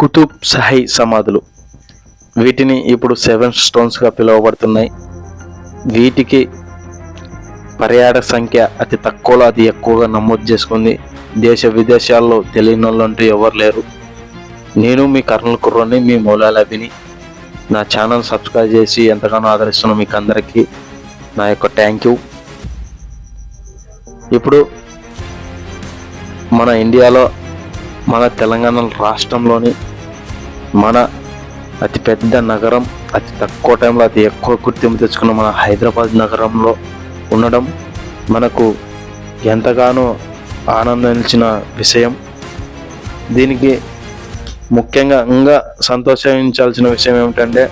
కుతుబ్ సహై సమాధులు. వీటిని ఇప్పుడు సెవెన్ స్టోన్స్గా పిలువబడుతున్నాయి. వీటికి పర్యాటక సంఖ్య అతి తక్కువలో అతి ఎక్కువగా నమోదు చేసుకుంది. దేశ విదేశాల్లో తెలియని వాళ్ళు అంటూ ఎవరు లేరు. నేను మీ కర్నూలు కుర్రని మీ మూలాలభిని. నా ఛానల్ సబ్స్క్రైబ్ చేసి ఎంతగానో ఆదరిస్తున్న మీకు అందరికీ నా యొక్క థ్యాంక్ యూ. ఇప్పుడు మన ఇండియాలో మన తెలంగాణ రాష్ట్రంలోని మన అతి పెద్ద నగరం అతి తక్కువ టైంలో అతి ఎక్కువ గుర్తింపు తెచ్చుకున్న మన హైదరాబాద్ నగరంలో ఉండడం మనకు ఎంతగానో ఆనందించిన విషయం. దీనికి ముఖ్యంగా ఇంకా సంతోషించాల్సిన విషయం ఏమిటంటే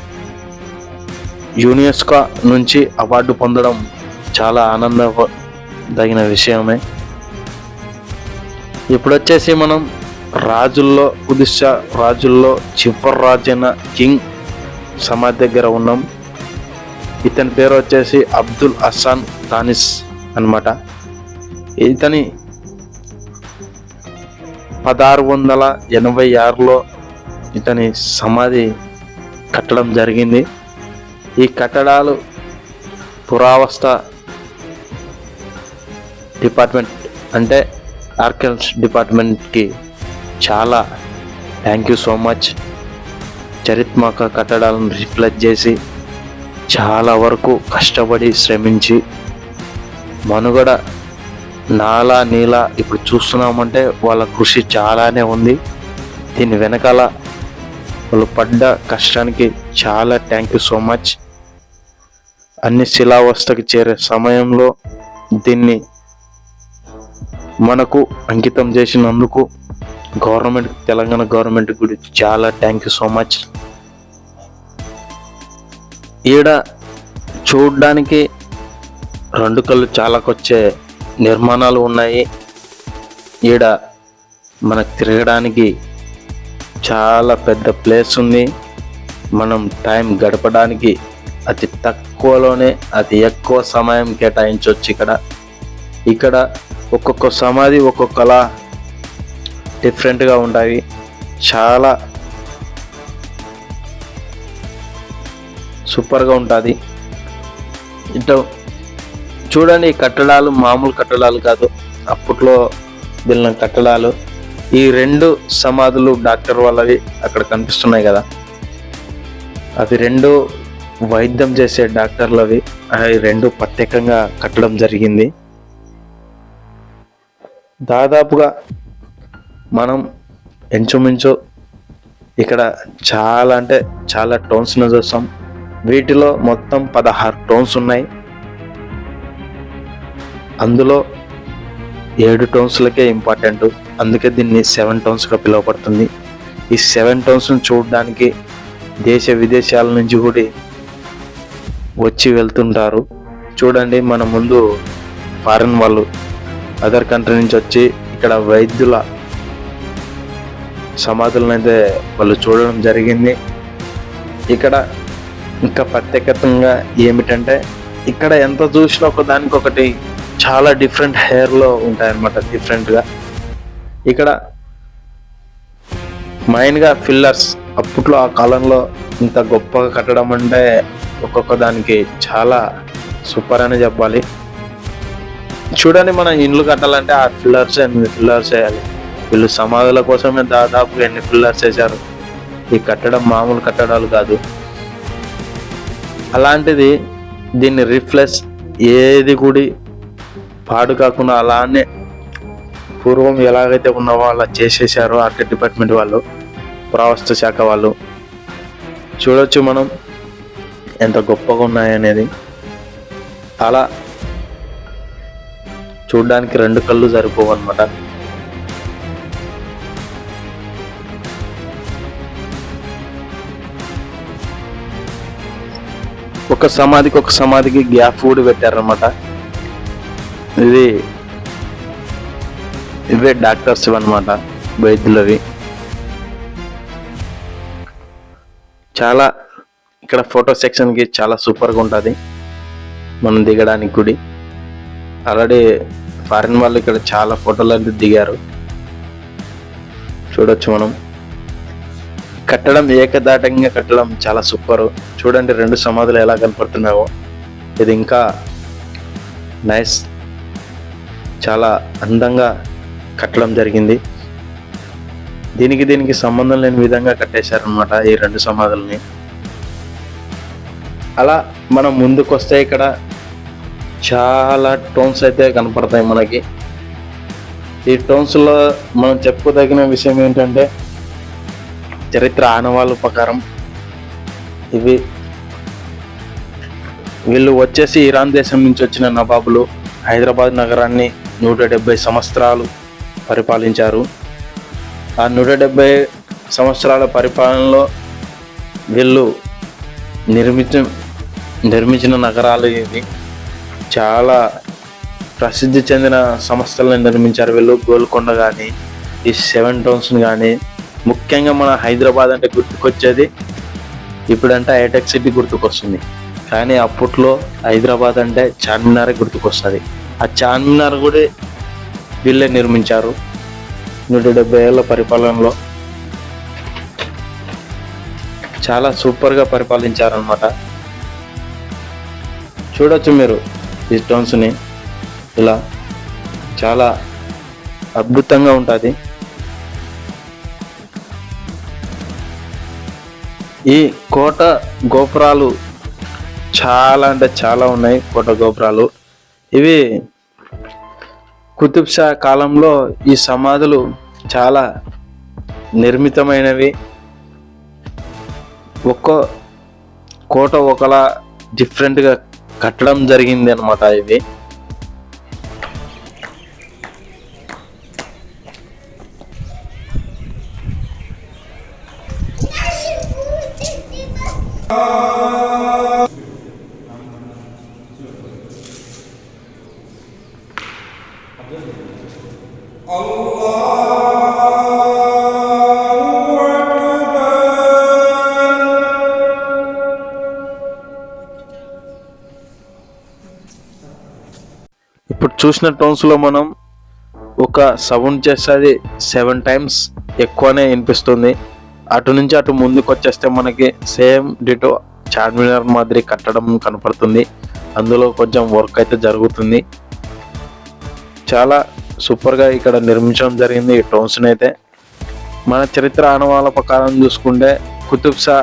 యునెస్కో నుంచి అవార్డు పొందడం చాలా ఆనందదగిన విషయమే. ఇప్పుడు వచ్చేసి మనం రాజుల్లో ఒడిశా రాజుల్లో చివరి రాజైన కింగ్ సమాధి దగ్గర ఉన్నాం. ఇతని పేరు వచ్చేసి అబ్దుల్ అస్సాన్ తానిస్ అన్నమాట. ఇతని పదహారు వందల ఎనభై ఆరులో ఇతని సమాధి కట్టడం జరిగింది. ఈ కట్టడాలు పురావస్థ డిపార్ట్మెంట్ అంటే ఆర్కల్స్ డిపార్ట్మెంట్కి చాలా థ్యాంక్ యూ సో మచ్ చరిత్మక కట్టడాలను రిఫ్లెక్ట్ చేసి చాలా వరకు కష్టపడి శ్రమించి మనుగడ నాలా నీలా ఇప్పుడు చూస్తున్నామంటే వాళ్ళ కృషి చాలానే ఉంది. దీని వెనకాల వాళ్ళు పడ్డ కష్టానికి చాలా థ్యాంక్ యూ సో మచ్ అన్ని శిలావస్థకి చేరే సమయంలో దీన్ని మనకు అంకితం చేసినందుకు గవర్నమెంట్ తెలంగాణ గవర్నమెంట్ గురించి చాలా థ్యాంక్ యూ సో మచ్ ఈడ చూడడానికి రెండు కళ్ళు చాలాకొచ్చే నిర్మాణాలు ఉన్నాయి. ఈడ మనకు తిరగడానికి చాలా పెద్ద ప్లేస్ ఉంది. మనం టైం గడపడానికి అతి తక్కువలోనే అతి ఎక్కువ సమయం కేటాయించవచ్చు ఇక్కడ. ఇక్కడ ఒక్కొక్క సమాధి ఒక్కొక్కలా డిఫరెంట్గా ఉంటాయి. చాలా సూపర్గా ఉంటుంది. ఇట్లా చూడండి కట్టడాలు మామూలు కట్టడాలు కాదు అప్పట్లో వెళ్ళిన కట్టడాలు. ఈ రెండు సమాధులు డాక్టర్ వాళ్ళవి అక్కడ కనిపిస్తున్నాయి కదా. అవి రెండు వైద్యం చేసే డాక్టర్లవి అవి రెండు ప్రత్యేకంగా కట్టడం జరిగింది. దాదాపుగా మనం ఇంచుమించు ఇక్కడ చాలా అంటే చాలా టోన్స్ను చూస్తాం వీటిలో మొత్తం పదహారు టోన్స్ ఉన్నాయి. అందులో ఏడు టోన్స్లకే ఇంపార్టెంట్ అందుకే దీన్ని సెవెన్ టోన్స్గా పిలువబడుతుంది. ఈ సెవెన్ టోన్స్ను చూడడానికి దేశ విదేశాల నుంచి కూడా వచ్చి వెళ్తుంటారు. చూడండి మన ముందు ఫారిన్ వాళ్ళు అదర్ కంట్రీ నుంచి వచ్చి ఇక్కడ వైద్యుల సమాధులను అయితే వాళ్ళు చూడడం జరిగింది. ఇక్కడ ఇంకా ప్రత్యేకతంగా ఏమిటంటే ఇక్కడ ఎంత చూసినా ఒక దానికొకటి చాలా డిఫరెంట్ హెయిర్లో ఉంటాయన్నమాట డిఫరెంట్గా ఇక్కడ మెయిన్గా ఫిల్లర్స్ అప్పట్లో ఆ కాలంలో ఇంత గొప్పగా కట్టడం అంటే ఒక్కొక్క దానికి చాలా సూపర్ అని చెప్పాలి. చూడండి మనం ఇండ్లు కట్టాలంటే ఆ ఫిల్లర్సే ఫిల్లర్స్ వేయాలి వీళ్ళు సమాధుల కోసమే దాదాపు ఎన్ని పిల్లర్స్ వేశారు? ఈ కట్టడం మామూలు కట్టడాలు కాదు. అలాంటిది దీన్ని రిఫ్లెస్ ఏది గుడి పాడు కాకుండా అలానే పూర్వం ఎలాగైతే ఉన్నావో అలా చేసేసారో ఆర్కిట్ డిపార్ట్మెంట్ వాళ్ళు పురావస్తు శాఖ వాళ్ళు. చూడొచ్చు మనం ఎంత గొప్పగా ఉన్నాయనేది అలా చూడడానికి రెండు కళ్ళు సరిపోవు అనమాట ఒక సమాధికి ఒక సమాధికి గ్యాప్ కూడా పెట్టారనమాట ఇది ఇవే డాక్టర్స్ అనమాట వైద్యులవి. చాలా ఇక్కడ ఫోటో సెక్షన్కి చాలా సూపర్గా ఉంటుంది. మనం దిగడానికి గుడి. ఆల్రెడీ ఫారిన్ వాళ్ళు ఇక్కడ చాలా ఫోటోలు అయితే దిగారు. చూడొచ్చు మనం. కట్టడం ఏకదాటంగా కట్టడం చాలా సూపర్ చూడండి రెండు సమాధులు ఎలా కనపడుతున్నాయో. ఇది ఇంకా నైస్ చాలా అందంగా కట్టడం జరిగింది. దీనికి దీనికి సంబంధం లేని విధంగా కట్టేశారనమాట ఈ రెండు సమాధుల్ని. అలా మనం ముందుకు వస్తే ఇక్కడ చాలా టోన్స్ అయితే కనపడతాయి మనకి. ఈ టోన్స్లో మనం చెప్పుకోదగిన విషయం ఏంటంటే చరిత్ర ఆనవాళ్ళ ప్రకారం ఇవి వీళ్ళు వచ్చేసి ఇరాన్ దేశం నుంచి వచ్చిన నవాబులు హైదరాబాద్ నగరాన్ని నూట డెబ్బై సంవత్సరాలు పరిపాలించారు. ఆ నూట డెబ్బై సంవత్సరాల పరిపాలనలో వీళ్ళు నిర్మించ నిర్మించిన నగరాలు ఇవి. చాలా ప్రసిద్ధి చెందిన సంస్థలను నిర్మించారు వీళ్ళు. గోల్కొండ కానీ ఈ సెవెన్ టౌన్స్ని కానీ ముఖ్యంగా మన హైదరాబాద్ అంటే గుర్తుకొచ్చేది. ఇప్పుడంటే హైటెక్ సిటీ గుర్తుకొస్తుంది. కానీ అప్పట్లో హైదరాబాద్ అంటే చార్మినార్ గుర్తుకొస్తుంది. ఆ చార్మినార్ కూడా వీళ్ళే నిర్మించారు. నూట డెబ్బై ఏళ్ళ పరిపాలనలో చాలా సూపర్గా పరిపాలించారనమాట చూడొచ్చు మీరు ఈ స్టోన్స్ని. ఇలా చాలా అద్భుతంగా ఉంటుంది. ఈ కోట గోపురాలు చాలా అంటే చాలా ఉన్నాయి కోట గోపురాలు. ఇవి కుతుబ్ షా కాలంలో ఈ సమాధులు చాలా నిర్మితమైనవి. ఒక్కో కోట ఒకలా డిఫరెంట్గా కట్టడం జరిగింది అనమాట ఇవి. ఇప్పుడు చూసిన టోన్స్లో మనం ఒక సౌండ్ చేసేది సెవెన్ టైమ్స్ ఎక్కువనే వినిపిస్తుంది. అటు నుంచి అటు ముందుకు వచ్చేస్తే మనకి సేమ్ డిటో చార్మినార్ మాదిరి కట్టడం కనపడుతుంది. అందులో కొంచెం వర్క్ అయితే జరుగుతుంది. చాలా సూపర్గా ఇక్కడ నిర్మించడం జరిగింది ఈ టోన్స్ని అయితే. మన చరిత్ర ఆనవాళ్ళ ప్రకారం చూసుకుంటే కుతుబ్షా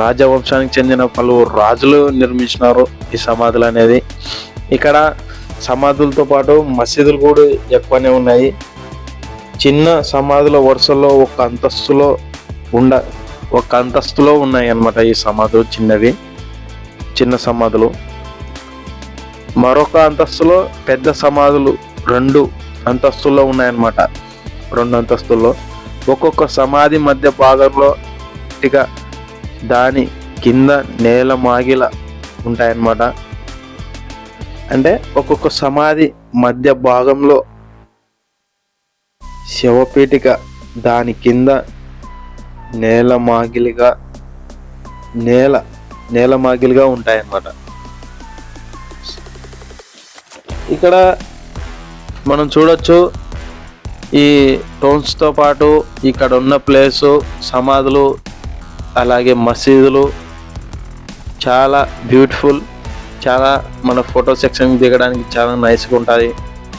రాజవంశానికి చెందిన పలువురు రాజులు నిర్మించినారు ఈ సమాధులు అనేది. ఇక్కడ సమాధులతో పాటు మసీదులు కూడా ఎక్కువనే ఉన్నాయి. చిన్న సమాధుల వరుసలో ఒక అంతస్తులో ఉండ ఒక అంతస్తులో ఉన్నాయి అన్నమాట ఈ సమాధులు చిన్నవి. చిన్న సమాధులు. మరొక అంతస్తులో పెద్ద సమాధులు రెండు అంతస్తుల్లో ఉన్నాయన్నమాట. రెండు అంతస్తుల్లో. ఒక్కొక్క సమాధి మధ్య భాగంలో ఇక దాని కింద నేల మాగిల ఉంటాయన్నమాట. అంటే ఒక్కొక్క సమాధి మధ్య భాగంలో శవపీఠిక దాని కింద నేల మాగిలిగా నేల నేల మాగిలిగా ఉంటాయన్నమాట. ఇక్కడ మనం చూడొచ్చు ఈ టోన్స్తో పాటు ఇక్కడ ఉన్న ప్లేసు సమాధులు అలాగే మసీదులు చాలా బ్యూటిఫుల్ చాలా మన ఫోటో సెక్షన్ దిగడానికి చాలా నైస్గా ఉంటుంది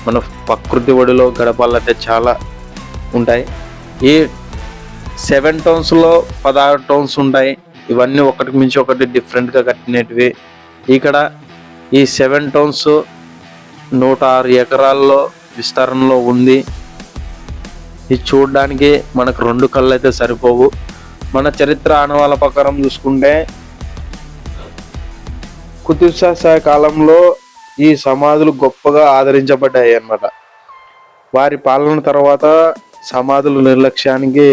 మన ప్రకృతి ఒడిలో గడపాలంటే చాలా ఉంటాయి. ఈ సెవెన్ టోన్స్లో పదహారు టోన్స్ ఉంటాయి. ఇవన్నీ ఒకటికి మించి ఒకటి డిఫరెంట్గా కట్టినటివి. ఇక్కడ ఈ సెవెన్ టోన్స్ నూట ఆరు ఎకరాల్లో విస్తరణలో ఉంది. ఇది చూడడానికి మనకు రెండు కళ్ళు అయితే సరిపోవు. మన చరిత్ర ఆనవాళ్ళ ప్రకారం చూసుకుంటే కుతుబ్షా కాలంలో ఈ సమాధులు గొప్పగా ఆదరించబడ్డాయి అన్నమాట వారి పాలన తర్వాత సమాధుల నిర్లక్ష్యానికి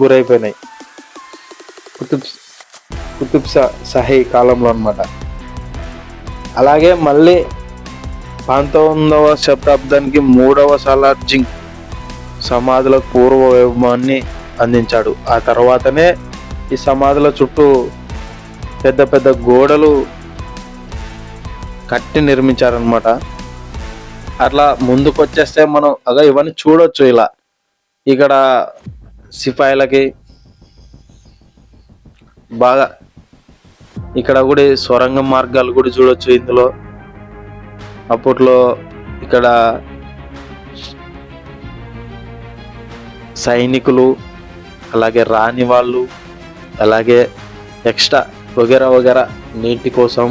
గురైపోయినాయి. కుతుబ్ కుతుబ్ షా కాలంలో అనమాట అలాగే మళ్ళీ పంతొమ్మిదవ శతాబ్దానికి మూడవ సలార్జింగ్ సమాధుల పూర్వ వైభవాన్ని అందించాడు. ఆ తర్వాతనే ఈ సమాధుల చుట్టూ పెద్ద పెద్ద గోడలు కట్టి నిర్మించారనమాట అట్లా ముందుకు వచ్చేస్తే మనం అగా ఇవన్నీ చూడొచ్చు ఇలా. ఇక్కడ సిపాయిలకి బాగా ఇక్కడ కూడా సొరంగ మార్గాలు కూడా చూడొచ్చు ఇందులో. అప్పట్లో ఇక్కడ సైనికులు అలాగే రాని వాళ్ళు అలాగే ఎక్స్ట్రా వగేరా వగేరా నీటి కోసం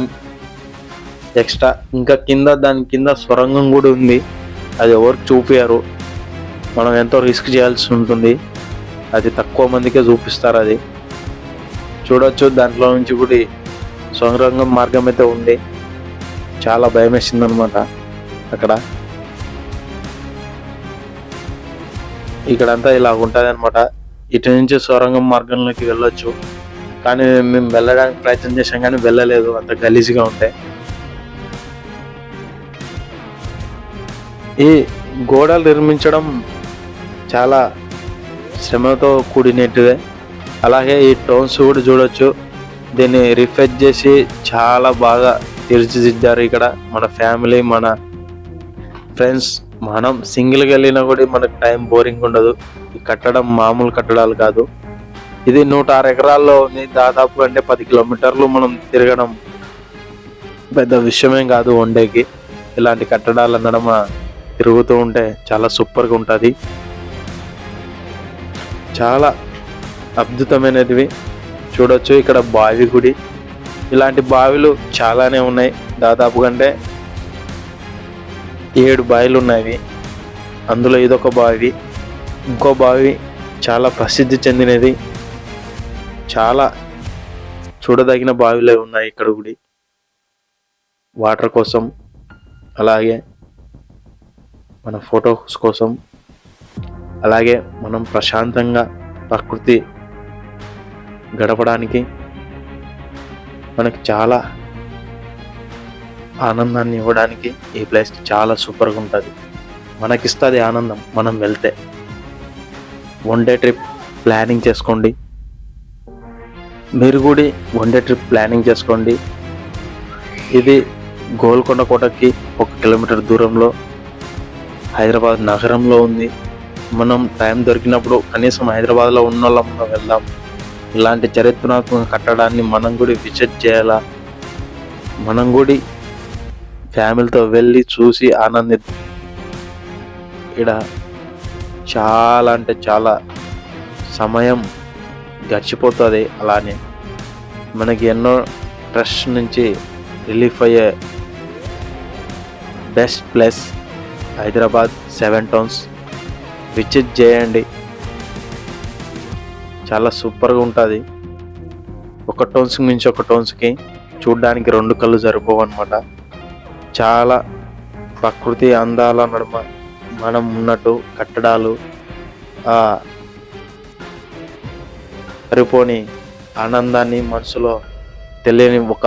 ఎక్స్ట్రా ఇంకా కింద దాని కింద సొరంగం కూడా ఉంది. అది ఎవరికి చూపారు మనం ఎంతో రిస్క్ చేయాల్సి ఉంటుంది. అది తక్కువ మందికే చూపిస్తారు అది. చూడొచ్చు దాంట్లో నుంచి కూడా సొరంగం మార్గం అయితే ఉంది. చాలా భయం వేసింది అనమాట అక్కడ. ఇక్కడంతా ఇలా ఉంటుంది అనమాట ఇటు నుంచి సొరంగం మార్గంలోకి వెళ్ళొచ్చు. కానీ మేము వెళ్ళడానికి ప్రయత్నం చేసాం కానీ వెళ్ళలేదు. అంత గలీజ్గా ఉంటాయి ఈ గోడలు నిర్మించడం చాలా శ్రమతో కూడినట్టువే. అలాగే ఈ టోన్స్ కూడా చూడొచ్చు. దీన్ని రిఫెక్ట్ చేసి చాలా బాగా తీర్చిదిద్దారు ఇక్కడ మన ఫ్యామిలీ మన ఫ్రెండ్స్. మనం సింగిల్గా వెళ్ళినా కూడా మనకు టైం బోరింగ్ ఉండదు. ఈ కట్టడం మామూలు కట్టడాలు కాదు. ఇది నూట ఆరు ఎకరాల్లో ఉంది. దాదాపు అంటే పది కిలోమీటర్లు మనం తిరగడం పెద్ద విషయమేం కాదు వన్డేకి ఇలాంటి కట్టడాలు నడమ తిరుగుతూ ఉంటే చాలా సూపర్గా ఉంటుంది. చాలా అద్భుతమైనటివి. చూడొచ్చు ఇక్కడ బావి గుడి. ఇలాంటి బావిలు చాలానే ఉన్నాయి. దాదాపు కంటే ఏడు బావిలు ఉన్నాయి. అందులో ఇదొక బావి. ఇంకో బావి చాలా ప్రసిద్ధి చెందినది. చాలా చూడదగిన బావిలే ఉన్నాయి ఇక్కడ గుడి. వాటర్ కోసం అలాగే మన ఫొటోస్ కోసం అలాగే మనం ప్రశాంతంగా ప్రకృతి గడపడానికి మనకు చాలా ఆనందాన్ని ఇవ్వడానికి ఈ ప్లేస్ చాలా సూపర్గా ఉంటుంది. మనకిస్తుంది ఆనందం మనం వెళ్తే. వన్ డే ట్రిప్ ప్లానింగ్ చేసుకోండి. మీరు కూడా వన్ డే ట్రిప్ ప్లానింగ్ చేసుకోండి. ఇది గోల్కొండ కోటకి ఒక కిలోమీటర్ దూరంలో హైదరాబాద్ నగరంలో ఉంది. మనం టైం దొరికినప్పుడు కనీసం హైదరాబాద్లో ఉన్న వాళ్ళం మనం వెళ్దాం. ఇలాంటి చరిత్రాత్మక కట్టడాన్ని మనం కూడా విజిట్ చేయాలా? మనం కూడా ఫ్యామిలీతో వెళ్ళి చూసి ఆనంది ఇక్కడ చాలా అంటే చాలా సమయం గడిచిపోతుంది అలానే. మనకి ఎన్నో స్ట్రెస్ నుంచి రిలీఫ్ అయ్యే best place Hyderabad seven towns. Visit చేయండి. చాలా సూపర్గా ఉంటుంది. ఒక టోన్స్ మించి ఒక టోన్స్కి చూడ్డానికి రెండు కళ్ళు సరిపోవు అనమాట చాలా ప్రకృతి అందాల నడుమ మనం ఉన్నట్టు కట్టడాలు సరిపోని ఆనందాన్ని మనసులో తెలియని ఒక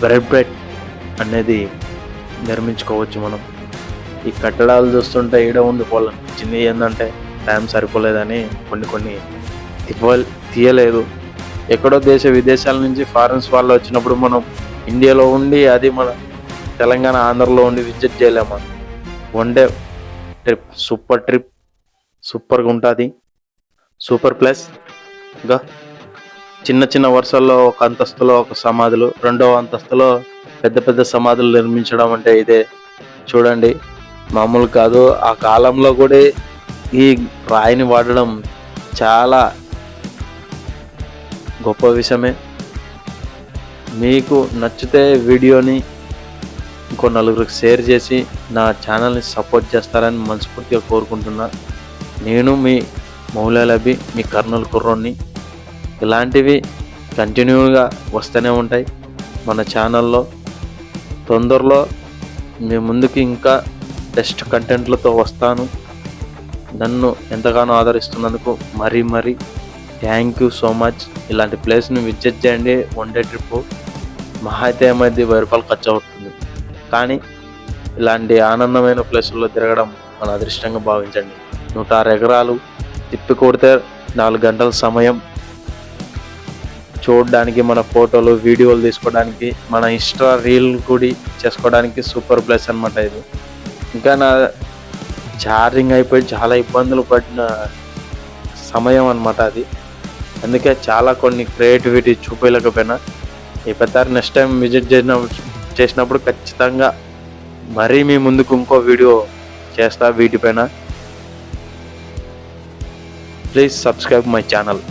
బ్రెడ్ బ్రెడ్ అనేది నిర్మించుకోవచ్చు మనం. ఈ కట్టడాలు చూస్తుంటే ఈడ ఉండిపోవాలనిపించింది ఏంటంటే టైం సరిపోలేదని కొన్ని కొన్ని తీయలేదు. ఎక్కడో దేశ విదేశాల నుంచి ఫారెన్స్ వాళ్ళు వచ్చినప్పుడు మనం ఇండియాలో ఉండి అది మన తెలంగాణ ఆంధ్రలో ఉండి విజిట్ చేయలేము? One day trip super trip సూపర్గా ఉంటుంది. Super plus. ఇంకా చిన్న చిన్న వరుసల్లో ఒక అంతస్తులో ఒక సమాధులు రెండవ అంతస్తులో పెద్ద పెద్ద సమాధులు నిర్మించడం అంటే ఇదే. చూడండి. మామూలు కాదు. ఆ కాలంలో కూడా ఈ రాయిని వాడడం చాలా గొప్ప విషయమే. మీకు నచ్చితే వీడియోని ఇంకో నలుగురికి షేర్ చేసి నా ఛానల్ని సపోర్ట్ చేస్తారని మనస్ఫూర్తిగా కోరుకుంటున్నా. నేను మీ మౌలాలభి మీ కర్నూలు కుర్రోని ఇలాంటివి కంటిన్యూగా వస్తూనే ఉంటాయి మన ఛానల్లో. తొందరలో మీ ముందుకి ఇంకా బెస్ట్ కంటెంట్లతో వస్తాను. నన్ను ఎంతగానో ఆదరిస్తున్నందుకు మరీ మరీ థ్యాంక్ యూ సో మచ్ ఇలాంటి ప్లేస్ని విజిట్ చేయండి. వన్ డే ట్రిప్ మహా అయితే ఏమైంది? వెయ్యి రూపాయలు ఖర్చు అవుతుంది. కానీ ఇలాంటి ఆనందమైన ప్లేసుల్లో తిరగడం మన అదృష్టంగా భావించండి. నూట ఆరు ఎకరాలు తిప్పి కొడితే నాలుగు గంటల సమయం చూడడానికి మన ఫోటోలు వీడియోలు తీసుకోవడానికి మన ఇన్స్టా రీల్ కూడా చేసుకోవడానికి సూపర్ ప్లేస్ అనమాట ఇది. ఇంకా నా ఛార్జింగ్ అయిపోయి చాలా ఇబ్బందులు పడిన సమయం అనమాట అది. అందుకే చాలా కొన్ని క్రియేటివిటీ చూపించలేకపోయినా ఈ పెద్ద నెక్స్ట్ టైం విజిట్ చేసిన చేసినప్పుడు ఖచ్చితంగా మరీ మీ ముందుకు ఇంకో వీడియో చేస్తా వీటిపైన. Please subscribe my channel